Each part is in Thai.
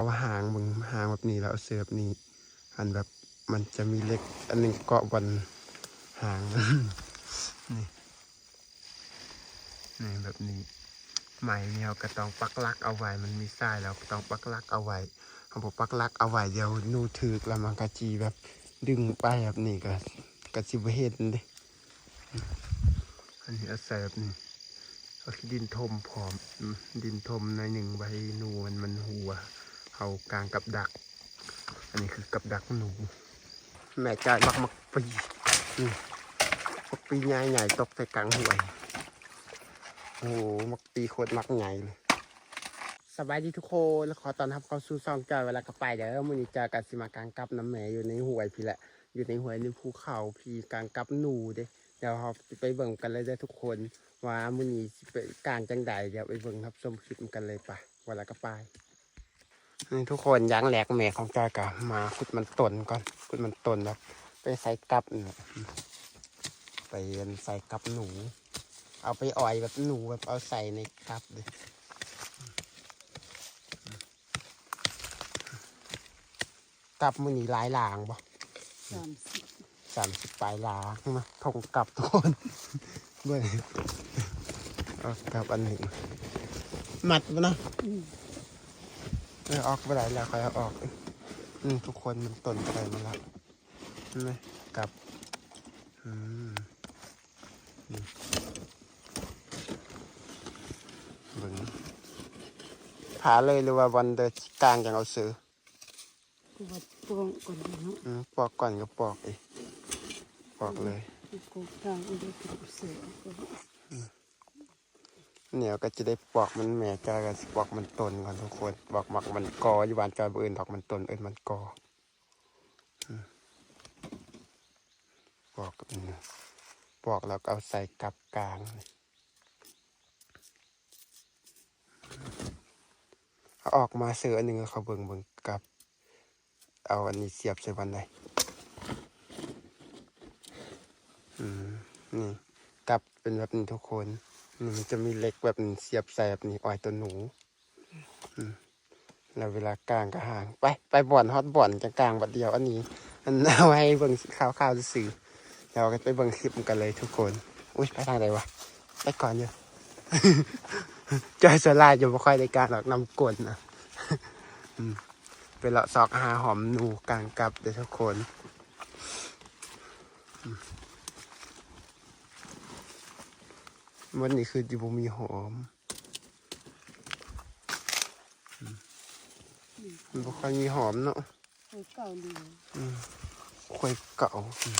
เอาหางมึงหางแบบนี้แล้วเอาเสือแบบนี้ อันแบบมันจะมีเล็ก อันหนึงเกาะบนหางนี่นี่แบบนี้ไหมเนี่ยเราก็ต้องปักลักเอาไว้ มันมีทรายแล้วต้องปักลักเอาไว้เขาบอกปักลักเอาไว้เดี๋ยวนูถือกแล้วมันกะจีแบบดึงไปแบบนี้ก็กะจิบเห็นเด้อันนี้อาศัยแบบนี้เอาดินทมพร้อมดินทมในหนึ่งใบนูมันมันหัว เอากลางกับดัก อันนี้คือกับดักหนู แม่จ่ายมักมักปีนี่มักปีใหญ่ใหญ่ๆตกใส่กลางห่วยโอ้โหมักปีโคตรมักใหญ่เลยสบายดีทุกคนแล้วขอต้อนรับเข้าสู่ซองจอยเวลากระไปเดี๋ยวมือนี้จอกันสิมากลางกับน้ำแหม่อยู่ในห้วยพี่แหละ อยู่ในห้วยในภูเขาพี่กลางกับหนูเด้เดี๋ยวเราไปเบิ่งกันเลยได้อทุกคนว่ามือนี้ไปกลางจังใดเดี๋ยวไปเบิ่งครับชมคลิปกันเลยปะเวลากระไป ทุกคนยางแหลกแม่ของจอยกะมาขุดมันตนก่อนขุดมันตนแบบไปใส่กับนี่ไปใส่กับหนู เอาไปอ่อยแบบหนูแบบเอาใส่ในกับเลยกลับมือนีหลายหลางบ่สามสิบสามสิบปลายหลางมาทงกลับทุกคนเบื่อเอากลับอันหนึ่งมัดมาเนาะอืม เออออกไปไหนแล้วค่อยเอาออกอืมทุกคนมันต้นอะไรมาแล้วเห็นไหมกลับอืมอืมเบิ่งผาเลยหรือว่าวันเดินกลางอย่างเอาซื้อกูวัดปองก่อนดีเนาะอืมปอกก่อนก็ปอกอีกปอกเลยกูกลางอุดมกูเสือกู เหนียวก็จะได้ปอกมันแหม่จก็สิปอกมันตนก่อนทุกคนบอกหมักมันกออยู่บ้านจอยบ่อื่นดอกมันตนเอินมันกอปอกปอกแล้วก็เอาใส่กับกลางออกมาเสืออันหนึ่งเขาเบิ่งเบิ่งกับ เอาอันนี้เสียบใส่วันไหนอืมนี่กับเป็นแบบนี้ทุกคน มันจะมีเหล็กแบบเสียบใส่แบบนี้อ้อยตัวหนูแล้วเวลากลางก็ห่าง ไป ไปบ่อนฮอตบ่อนจะกลางบัดเดียวอันนี้ อันเอาให้เบิ่งข่าวข่าวๆสื่อเราก็ไปเบิ่งคลิปกันเลยทุกคน อุ้ยไปทางไหนวะ ไปก่อนอยู่จอยสลายอยู่ไม่ค่อยได้การหรอกนำกลนะอืมไปเลาะซอกหาหอมหนูกลางกับเด้อทุกคน วันนี้คือจิบมีหอมอืมมันบ่ค่อยมีหอมเนาะไปเก่าดีค่อยเก่าอืม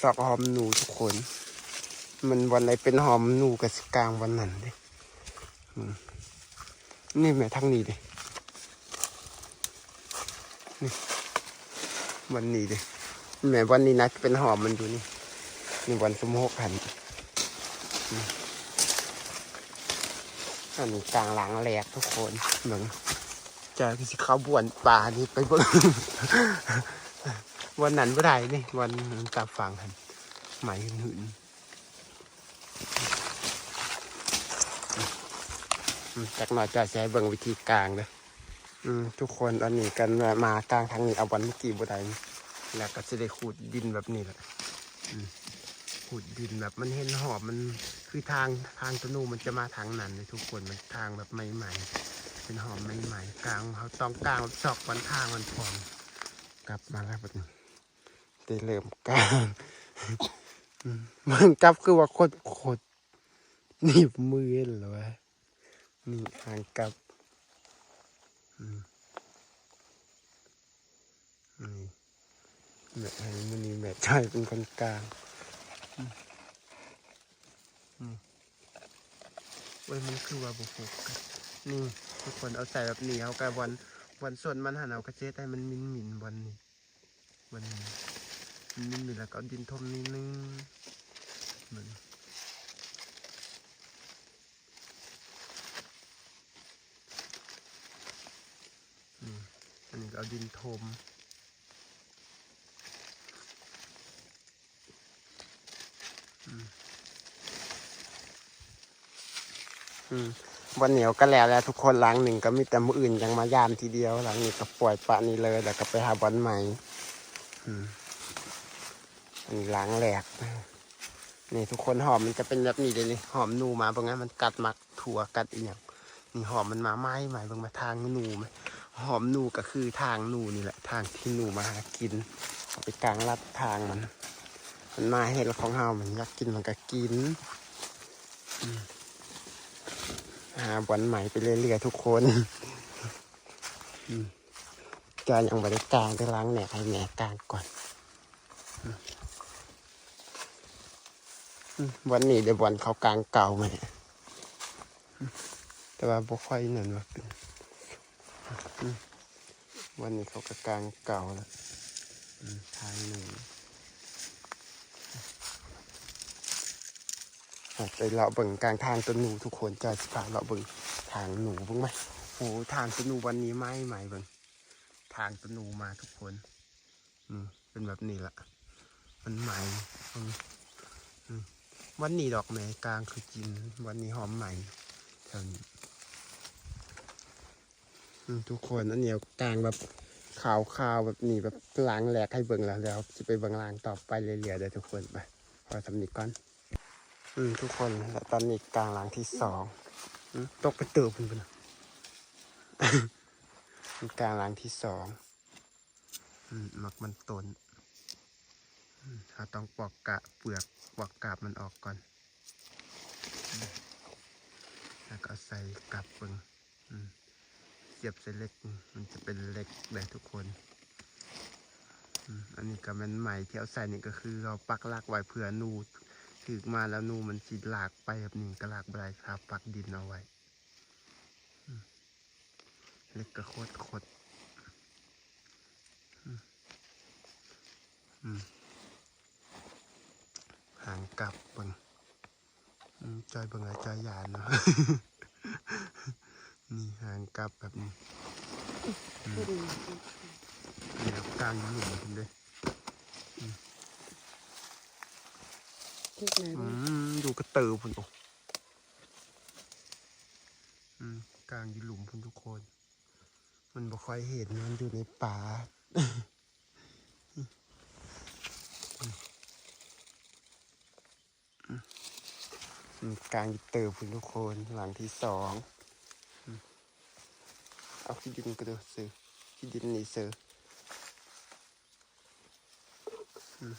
สอกหอมหนูทุกคน มันวันไหนเป็นหอมหนูกับสกลางวันนั้นเด้อืมนี่แม่ทั้งนี้เด้นี่วันนี้เด้แม่วันนี้นะเป็นหอมมันอยู่นี่นี่วันสมหกหัน อันนี้กลางหลังแหลกทุกคนเหมือนจะสิเขาบวนป่านี่ไปบ่วันนั้นบ่ได้นี่วันตาฟังหันไหมหืนจากหน่อยจะใช้เบิ่งวิธีกลางเลยทุกคนอันนี้กันมากลางทางนี้เอาวันเมื่อกี้บ่ได้นี่แล้วก็จะได้ขูดดินแบบนี้แหละ ขูดดินแบบมันเห็นหอบมันคือทางทางตนูมันจะมาทางนั้นเลยทุกคนมันทางแบบใหม่ๆเป็นหอมใหม่ๆกลางเขาต้องกลางซอกวันทางมันพร้อมกลับมาแล้วแบบนี้ได้เริ่มกลางมันกลับคือว่าโคตรโคตรหนีบมือเหรอวะนี่ทางกลับนี่แม่ให้มันนี่แม่ชายเป็นคนกลางอืมอืม เว้ยมันคือว่าบุโฟกัสนี่ทุกคนเอาใส่แบบนี้เอากระวันวันส่วนมันหันเอากระเจ๊ได้มันมินมินวันนี้วันนี้มันมินมินแล้วก็ดินทมนิดนึงเหมือนอันนี้ก็เอาดินทมอืมอืม วันเหนียวก็แล้วแล้วทุกคนหลังหนึ่งก็มีแต่มืออื่นยังมายามทีเดียวหลังนี้ก็ปล่อยปะนี่เลยแล้วก็ไปหาบอลใหม่อืมอันนี้ล้างแหลกนี่ทุกคนหอมมันจะเป็นแบบนี้เลยนี่หอมนูมาเพราะงั้นมันกัดมักถั่วกัดอีกอย่างนี่หอมมันมาไหม้ไหมเบิ่งมาทางนูไหมหอมนูก็คือทางนูนี่แหละทางที่นูมาหากินไปกลางลัดทางมัน มันมาเห็ดของเฮามันอยากกินมันก็กิน หาบอลใหม่ไปเรื่อยๆทุกคนจอยยังบริการไปล้างแหนกให้แหนกกลางก่อนวันนี้เดี๋ยวบอลเขากลางเก่าไหมแต่ว่าบ่ค่อยนั่นว่าเป็นวันนี้เขาก็กลางเก่าแล้วทางหนึ่งอะ ไปเลาะเบิ่งกลางทางต้นหนูทุกคนจอยสิพาเลาะเบิ่งทางหนูเบิ่งไหมโอ้ทางต้นหนูวันนี้ไหม่ใหม่เบิ่งทางต้นหนูมาทุกคนนี่เป็นแบบนี้ละมันใหม่อืมวันนี้ดอกไม้กลางคือกิน วันนี้หอมใหม่แถวนี้ทุกคนอันเนี้ยกลางแบบขาวๆแบบนี้แบบล้างแหลกให้เบิ่งแล้วแล้วจะไปเบิ่งล้างต่อไปเรื่อยๆเดี๋ยวทุกคนไปพอสำนึกก่อน อืมทุกคนแล้วตอนนี้กลางหลังที่สองอตกไปเติบคุณพุ่นน่ะมันกลางหลังที่สองอืมมักมันตนเราต้องปอกกะเปลือกปอกกาบมันออกก่อน แล้วก็ใส่กลับเบิงเสียบใส่เล็ก มันจะเป็นเหล็กเลยทุกคนอันนี้ก็มันใหม่ที่เอาใส่นี่ก็คือเราปักลากไว้เผื่อนู ถือมาแล้วนูมันสิหลากไปแบบนี้ก็หลากไปได้ครับ ปักดินเอาไว้อืมเล็กก็โคตรโคตรอืมอืมหางกลับเบังอืมจอยเบังอะจอยหยานเนาะนี่หางกลับแบบนี้ก็ดีเดี๋ยวกลางหลุมคุณด้วย กไหนอืบ้างมดูกระเตือพุ่นโอกลางอยู่หลุมพุ่นทุกคน มันบ่ค่อยเห็นมันอยู่ในป่าอกลางยู่เติบพุ่นทุกคนหลังที่สองเอาขี้ดินก็ดูซื้อขี้ดินนี่ซื้ออืม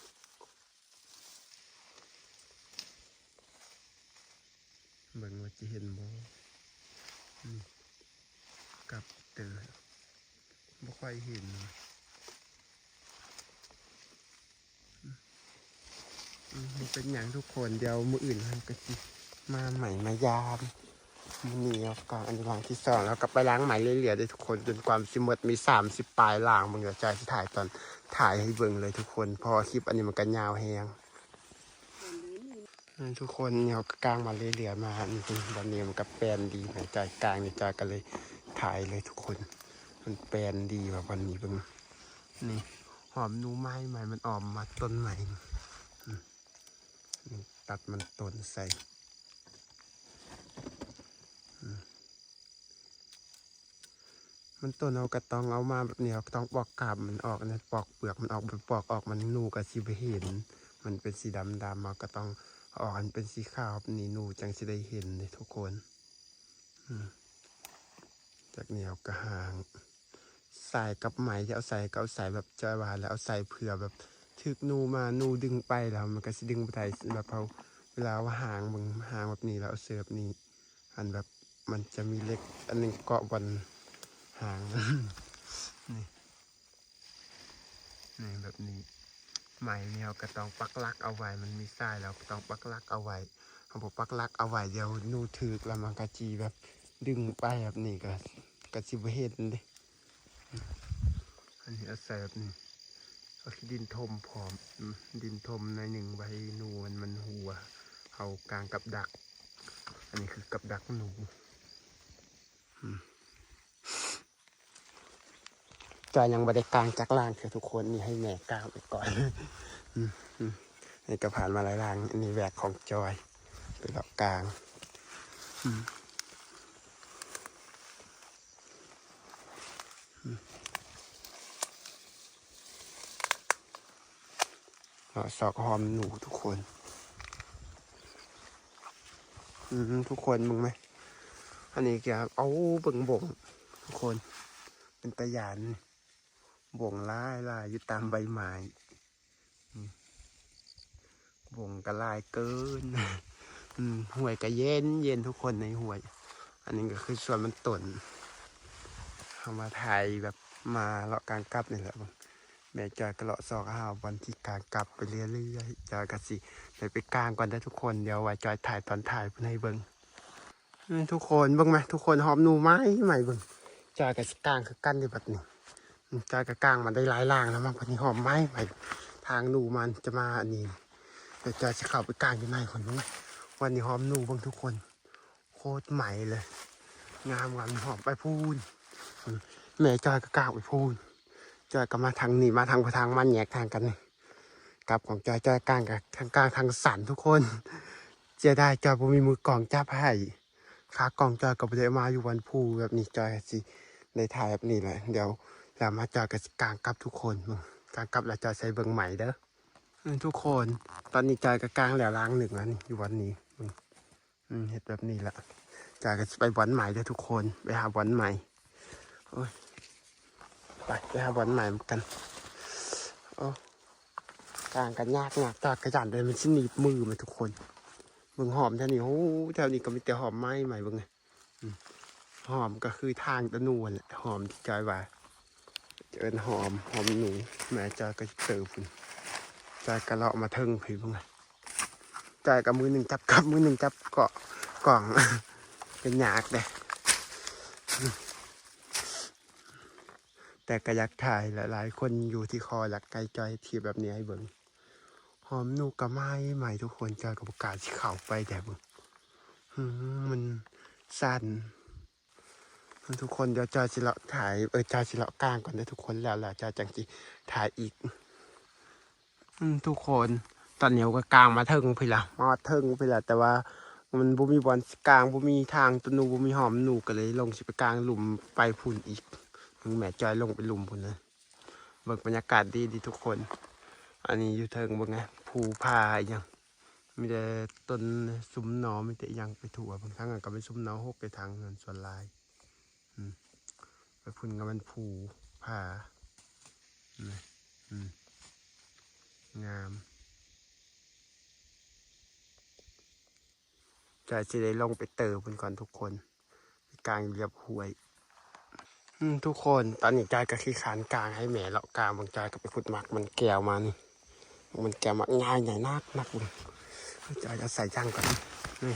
เบิ่ง ว่าจะเห็นบ่กับเตอบ่ค่อยเห็นเลยอืมอืมมันเป็นอย่างทุกคนเดี๋ยวมืออื่นเราก็สิมาใหม่มายามมันนี่เอาก่อนอันนี้หลังที่สองแล้วก็ไปล้างใหม่เรื่อยๆได้ทุกคนจนความสิหมดมีสามสิบปลายล้างบางเดี๋ยวใจที่ถ่ายตอนถ่ายให้เบิ่งเลยทุกคน พอคลิปอันนี้มันก็ยาวแฮง ทุกคนเนี่ยกลางมาเรื่อยๆมาวันนี้มันก็แปลนดีหายใจกลางนี่จอยก็เลยถ่ายเลยทุกคน มันแปลนดีแบบวันนี้เบิ่งนี่หอมหนูไม้ใหม่มันออมมาต้นใหม่นี่ตัดมันต้นใส่มันต้นเอากระตองเอามาแบบนี้เราต้องปอกกาบมันออกนะปอกเปลือกมันออกแบบปอกออกมันหนูกับสิบเห็น มันเป็นสีดำดำมาก็ต้อง ออกอันเป็นสีขาวนี่หนูจังสิได้เห็นเลยทุกคนจากเหนียวกระหาง ใส่กับไหมจะเอาใส่ก็เอาใส่แบบจอยวานแล้วเอาใส่เผื่อแบบทึกนูมานูดึงไปแล้วมันก็สิดึงไปได้แบบเขาเวลาว่าหางมึงหางแบบนี้แล้วเอาเสือแบบนี้อันแบบมันจะมีเล็ก อันหนึงเกาะบนหางนี่นี่แบบนี้ ไหมเนี่ยก็ต้องปักลักเอาไว้มันมีทรายแล้วก็ต้องปักลักเอาไว้เขาบอกปักลักเอาไว้เดี๋ยวหนูถือกแล้วมันกะจีแบบดึงไปแบบนี้ก็กะสิบเห็นเดิอันนี้อาใส่แบบนี้เอาดินทมพร้อมอืมดินทมในหนึ่งใบหนูมันมันหัวเอากลางกับดัก อันนี้คือกับดักหนูอืม จอยยังบริการจักรล่างคือทุกคนนี่ให้แม่ก้าวไปก่อนนี่ก็ผ่านมาหลายล่างนี่แหวกของจอยเปเลาะกลางสอกหอมหนูทุกคนทุกคนมึงไหม อันนี้แกเอาบึงบ่งทุกคน เป็นตะยาน บ่งล่ายล่ายอยู่ตามใบไม้บ่งก็ลายเกินห่วยก็เย็นเย็นทุกคนในห่วย อันนี้ก็คือส่วนมันตนเอามาถ่ายแบบมาเลาะกลางกลับนี่แหละแม่จอยก็เลาะซอกห้าววันที่กลางกลับไปเรื่อยๆจอยก็สิไปไปกลางก่อนได้ทุกคนเดี๋ยวไว้จอยถ่ายตอนถ่ายเพื่อให้เบิงทุกคนเบิ่งไหมทุกคนหอมนูไม้ใหม่เบิ่งจอยกับกลางคือกันอยู่แบบนี้ จอยกับกลางมันได้หลายล่างแล้วมั้งพันนี้หอมไม้ใหม่ทางนูมันจะมาอันนี้เดี๋ยวจอยจะเข้าไปกลางอยู่ในคนเบิ่งวันนี้หอมนูบิ่งทุกคน โคตรใหม่เลย งามงามหอมไปพูนแม่จอยกับกลางไปพูนจอยก็มาทางนี้มาทางทางมันแยกทางกันนี่กลับของจอยจอยกลางกับทางกลางทางสันทุกคนเจะได้จอยบ่มีมือกล่องจับให้ขากล่องจอยกับเดมาอยู่วันพูแบบนี้จอยสิในถ่ายแบบนี้แหละเดี๋ยว เรามาจอยกับกลางกับทุกคนกลางกับแล้วจอยใส่เบิงใหม่เด้อทุกคนตอนนี้จอยกับกลางแล้วล้างหนึ่งแล้วนี่อยู่วันนี้อืมเห็ดแบบนี้ละจอยก็สิไปวันใหม่เด้อทุกคนไปหาวันใหม่โอ้ยไปไปหาวันใหม่กันโอ้กลางกันยากยากจอยกระยันเลยมันสิหนีบมือมาทุกคนเบิงหอมแถวนี้โอ้แถวนี้ก็มีแต่หอมไม้ใหม่เบิงไงหอมก็คือทางตะนูนแหละหอมที่จอยว่า เจินหอมหอมหนูแม่จอยก็เติบพุ่นจอยกระเลาะมาเทิงผีเบิ่งไงจอยกับมือหนึ่งจับกับมือหนึ่งจับเกาะกล่องเป็นหยากเลยแต่ก็อยากถ่ายหลายๆ คนอยู่ที่คอหลักไกลจอยทีแบบนี้ให้เบิ่งหอมหนูกระไม้ใหม่ทุกคนจอกับประกาศที่เข่าไปแต่มึงหืมมันสั้น ทุกคนเดี๋ยวจอยสิละถ่ายเออจอยสิละกลางก่อนนะทุกคนแล้วแหละจอยจังจีถ่ายอีก อืมทุกคนตอนเหนียวก็กลางมาเทิงไปละมาเทิงไปละแต่ว่า มันบ่มีบอลกลางบ่มีทางตัวหนูบ่มีหอมหนูก็เลย ลงสิไปกลางหลุมไปพุ่นอีกมึงแหมจอยลงไปหลุมพุ่นเลยเบิกบรรยากาศดีดีทุกคน อันนี้อยู่เทิงบ่ไงภูพาอหยังมีแต่ต้นซุ้มหนอมีแต่ยังไปถั่วบางครั้งก็เป็นซุ้มหนอหกไปทางเงินส่วนลาย ไปพุ่นก็มันภูพานี่งามจะจะได้ลงไปเติมมันก่อนทุกคนกลางเรียบห้วยทุกคนตอนนี้จอยก็คือขานกลางให้แหม่เลาะกลางบางจอยก็ไปขุดหมักมันแก้วมานี่ มันแก้วมักง่ายใหญ่นักนักเลยจอยจะใส่ย่างก่อนนี่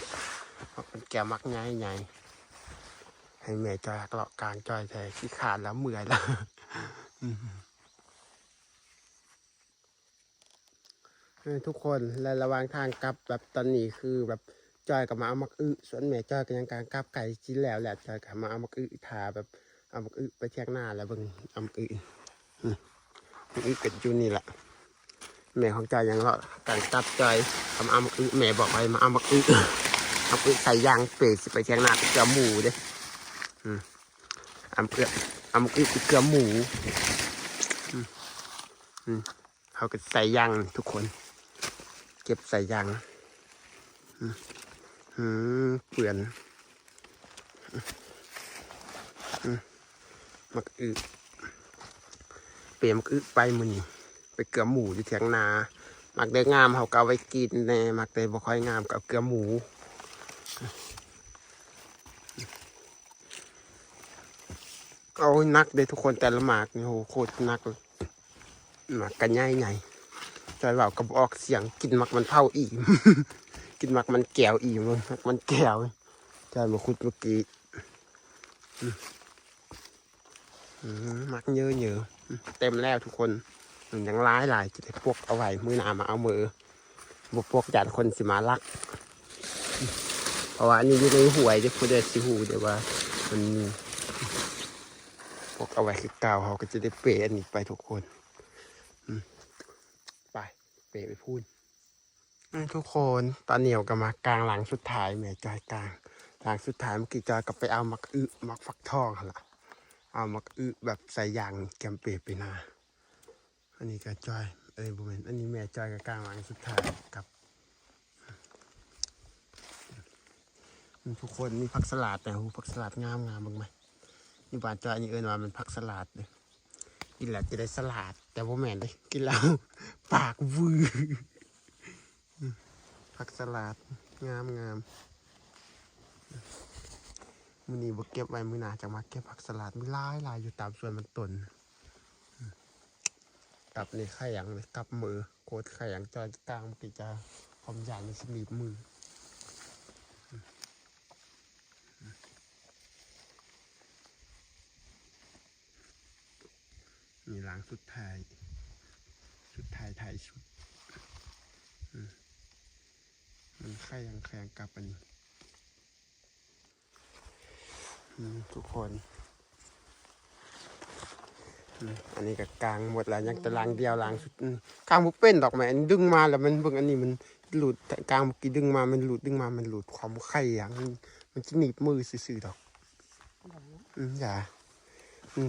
มันแก้วมักง่ายใหญ่ ให้แม่จอยเลาะกลางจอยแต่ขี้ขาดแล้วเมื่อยแล้วทุกคนและระหว่างทางกลับแบบตอนนี้คือแบบจอยกับมาเอามักอึส่วนแม่จอยก็ยังการกลับไก่ชิ้นแล้วแหละจอยกับมาเอามักอึทาแบบเอามักอึไปเทียกหน้าแล้วเบิ่งเอามักอึอักอึเกิดอยู่นี่แหละแม่ของจอยยังเลาะการกลับจอยเอามาเอามักอึแม่บอกไว้มาเอามักอึเอามักอึใส่ยางเปรสิไปเทียกหน้าไปเกลือหมูเด้ อืมเอามักอึเอามักอึไปเกลือหมูอืมเขาก็ใส่ยางทุกคน เก็บใส่ยางอืมเปลือนมักอึเปลี่ยนมักอึไปมือนี่ไปเกลือหมูอยู่เถียงนา มักได้งามเขาก็เอาไว้กินแน่มักได้บ่ค่อยงามก็เอาเกลือหมู เอานักเลยทุกคนแต่ละหมากนี่โหโคตรนักเลยหมากกันใหญ่ใหญ่จอยเบากระบอกเสียงกินหมักมันเผาอีกกินหมักมันแก้วอีกมึงมักมันแก้วจอยมาคุดเมื่อกี้อืมมักเยอะเยอะเต็มแล้วทุกคนมันยังร้ายหลายจะได้พวกเอาไว้มือหนามาเอามือบวกพวกยันคนสิมาลักเพราะว่านนี้อยู่ในหวยเดี๋ยวพูดได้สิหูเดี๋ยวว่ามัน พวกเอาไว้คือเก่าเขาก็จะได้เปย์อันนี้ไปทุกคนไปเปย์ไปพูดทุกคนตอนเหนียวก็มากลางหลังสุดท้ายแม่จอยกลาง หลังสุดท้ายเมื่อกี้จอยก็ไปเอามักอึมักฟักทองหั่นล่ะเอามักอึแบบใส่ยางแกมเปรไปนาอันนี้ก็จอยเอ้ยบุเมนอันนี้แม่จอยกับกลางหลังสุดท้ายกับทุกคนมีผักสลัดแต่หูผักสลัดงามงามบ้างไหม นี่บานจอยอันนี้เอินว่ามันผักสลัดเลยกินแล้วจะได้สลัด แต่ว่าแม่นเลยกินแล้วปากวือผักสลัดงามงามมือนี้บ่เก็บไว้มือหนาจะมาเก็บผักสลัดมีลายลายอยู่ตามสวนมันต้นกลับในไข่ยังเลยกลับมือโคตรไข่ยังจอยกลางปีจะความใหญ่ในสนีบมือ มีหล้างสุดท้าย สุดท้ายท้ายชุดมันไข่ยังแข็งกลับอันนี้อืมทุกคนอันนี้ก็กลางหมดแล้วยังแต่ลางเดียวลางสุดกลางบุเป็นดอกไม้อันนี้ดึงมาแล้วมันเบิ่งอันนี้มันหลุดกลางบุกี้ดึงมามันหลุดดึงมามันหลุดความไข่อย่างมันจะหนีบมือซื่อๆดอกอืมอย่า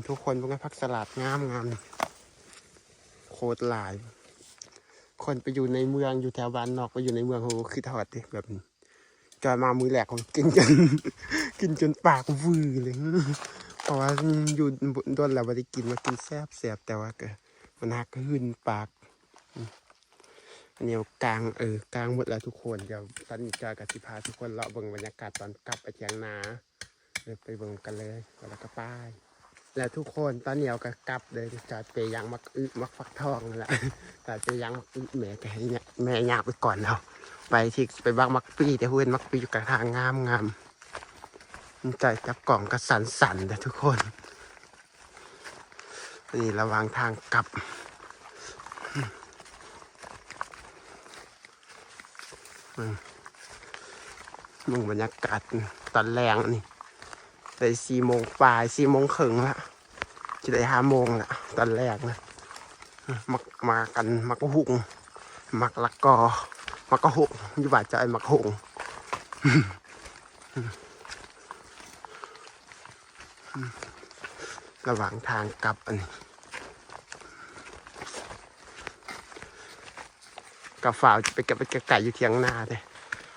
ทุกคนพวกนี้พักสลัดงามงามโคตรหลาย คนไปอยู่ในเมืองอยู่แถวบ้านนอกไปอยู่ในเมืองโหคือทอดดิแบบจอยมามือแหลกผมกินจนกินจนปากวือเลยเพราะว่าอยู่โดนแล้วไม่ได้กินมากินแซ่บแซ่บแต่ว่าก็มันหักหืนปากอันนี้กลางเออกลางหมดแล้วทุกคนเดี๋ยวตอนนี้จอยกับสิพาทุกคนเลาะเบิ่งบรรยากาศตอนกลับไปเทียงนาเดี๋ยวไปเบิ่งกันเลยแล้วก็ป้าย แล้วทุกคนตอนนี้เอาก็กลับเลยจอยไปยังมักอึมักฟักทองนั่นแหละแต่ไปยังมักอึแม่ก็ให้เนี่ยแม่ยากไปก่อนแล้วไปที่ไปบ้างมักปีแต่เพื่อนมักปีอยู่กลางทางงามงามใจจับกล่องก็สั่นสันแต่ทุกคน นี่ระหว่างทางกลับมมึงบรรยากาศตอนแรงนี่ได้สี่โมงปลายสี่โมงครึ่งละ จะได้ห้าโมงแหละตอนแรกนะมักมากันมักหุงมักละกอมักกะหุงอยู่บ้านจมักหุงระหว่างทางกลับอันนี้กับฝ่าจะไปก็บไปกไก่อยู่เทียงนาเลย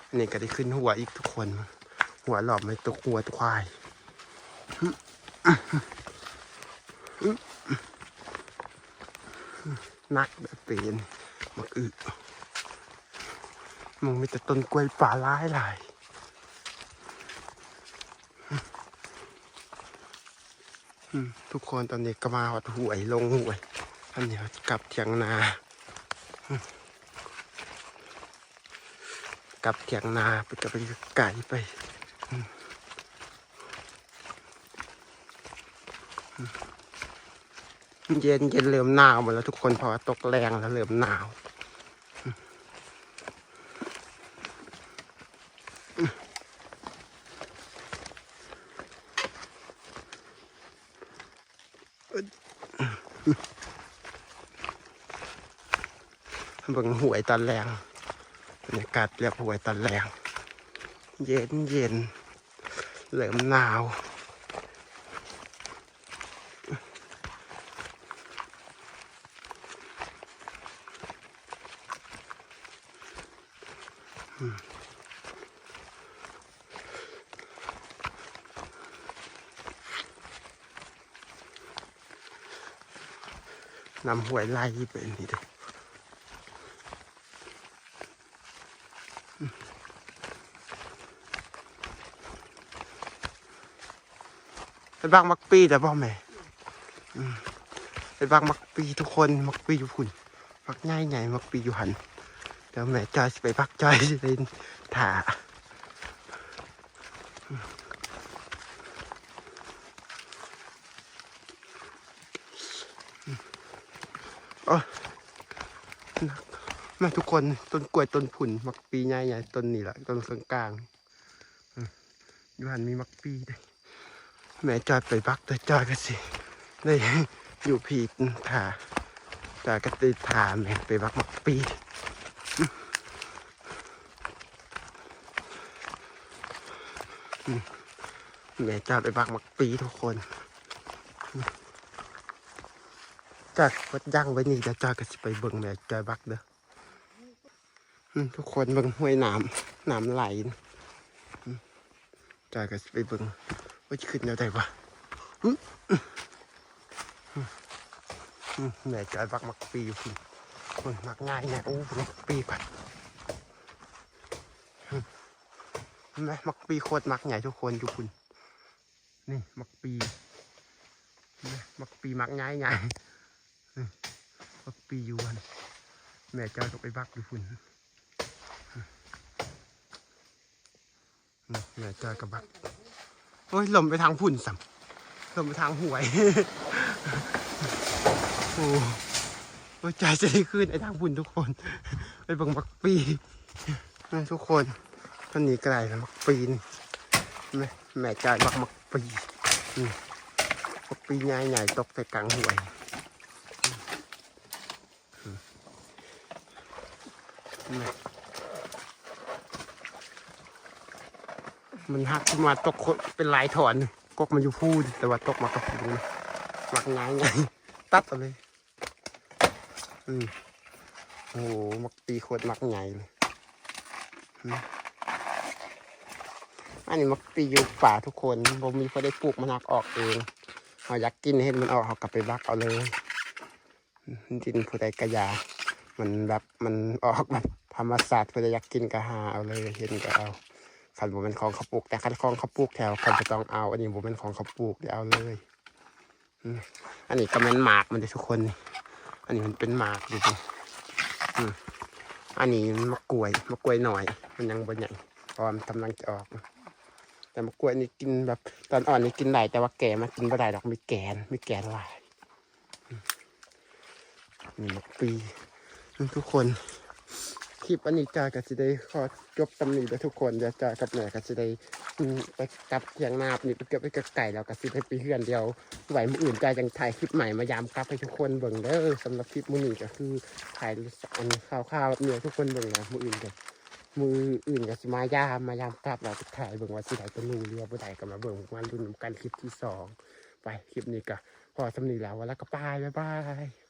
อันนี้ก็ได้ขึ้นหัวอีกทุกคน หัวหลอบไม่ตกหัวตกควาย นักแบบเปีนมักอึมึงมีแต่ต้นกล้วยป่าหลายหลายทุกคนตอนนี้ก็มาหอดหวยลงหวยอันนี้เราจะกลับเถียงนากลับเถียงนาไปกับไปไก่ไปอืมอืม เย็นเย็นเริ่มหนาวหมดแล้วทุกคนพราะว่าตกแรงแล้วเริ่มหนาวบิ่งหวยตอนแรงบรรยากาศเรียกหวยตอนแรง เย็นเย็นเริ่มหนาว นำหวยไล่ไปนี่ดูเป็นบางมักปีแต่พ่อแม่เป็นบางมักปีทุกคนมักปีอยู่คุณมักง่ายไงมักปีอยู่หันเดี๋ยวแม่จอยไปพักจอยสิไปถ่า มาทุกคนต้นกล้วยต้นผุ่นมักปีใหญ่ๆต้นนี่แหละต้นกลางๆอืมอยู่หันมีมักปีด้วยแม่จอยไปบักแต่จอยก็สิได้อยู่ผีถ่าจอยก็ติดถ่าแม่ไปบักมักปีแม่จอยไปบักมักปีทุกคนจากวัดย่างไว้นี่จะจอยก็สิไปเบิ่งแม่จอยบักเด้อ ทุกคนเบิ่งห้วยน้ำน้ำไหลนะอืมจอยก็สิไปเบิ่งว่าจะขึ้นแนวใดวะอืมอืมอืมแม่จอยบักมักปีอยู่คุณมันมักง่ายเนี่ยโอ้มักปีก่อนอืมเห็นไหมมักปีโคตรมักใหญ่ทุกคนอยู่คุณนี่มักปีเห็นไหมมักปีมักง่ายใหญ่บักปีอยู่วันแม่จ้าต้องไปบักอยู่ฝุ่นอืม แม่เจ้ากับบักโอ้ยลมไปทางฝุ่นสัมลมไปทางหวย โอ้โอ้ยใจจะได้ขึ้นไอ้ทางฝุ่นทุกคน ไปบังบักปีนี่ทุกคนท่านนี้ไกลแล้วบักปีนแม่แม่จ้าบักบักปีนี่บักปีใหญ่ๆตกใส่กลางหวย มันหักขึ้นมาตกคนเป็นลายถอนกกมันอยู่พูดแต่ว่าตกมากับปูนะหมักง่ายไงตัดเลยอืมโอ้โหมักปีโคตรมักใหญ่เลยอันนี้มักปีอยู่ป่าทุกคนบ่มีพอได้ปลูกมันหักออกเองเอาอยากกินเห็นมันออกเขากลับไปบักเอาเลยดินผู้ใดกระยา มันแบบมันออกแบบธรรมศาสตร์ผู้ใดอยากกินก็หาเอาเลยเห็นก็เอา คันบ่เป็นของเขาปลูก แต่คันของเขาปลูกแถวคันจะต้องเอา อันนี้บ่เป็นของเขาปลูกเดี๋ยวเอาเลยอันนี้ก็แม่นหมากมันเดทุกคนนี่อันนี้มันเป็นหมากอยู่ดิอันนี้มะกล้วยมะกล้วยหน่อย มันยังบ่ใหญ่พราะว่ามันกำลังจะออก แต่มะกล้วยนี่กินแบบ ตอนอ่อนนี่กินได้แต่ว่าแก่มากินบ่ได้ดอกมีแกนมีแกนลายนี่มะปีทุกคน คลิปอันนี้จาก็จะได้ขอจบตำหนิแล้วทุกคนเดี๋ยวจากับแม่ก็จะได้ไปกลับเทียงนาบนี่ไปเก็บไปกับไก่แล้วก็สิได้ไปเฮือนเดียวไหวมืออื่นจาจังถ่ายคลิปใหม่มายามกลับให้ทุกคนเบิ่งเด้อสำหรับคลิปมื้อนี้ก็คือถ่ายอันข่าวๆแบบนี้ให้ทุกคนเบิ่งนะมืออื่นก็มืออื่นก็สิมายามมายามกลับแล้วไปถ่ายเบิ่งว่าสิได้ตัวนูเรือบ่ได้ก็มาเบิ่งมาลุ้นกันคลิปที่สองไปคลิปนี้ก็พอสำนีแล้วแล้วก็บายบ๊ายบาย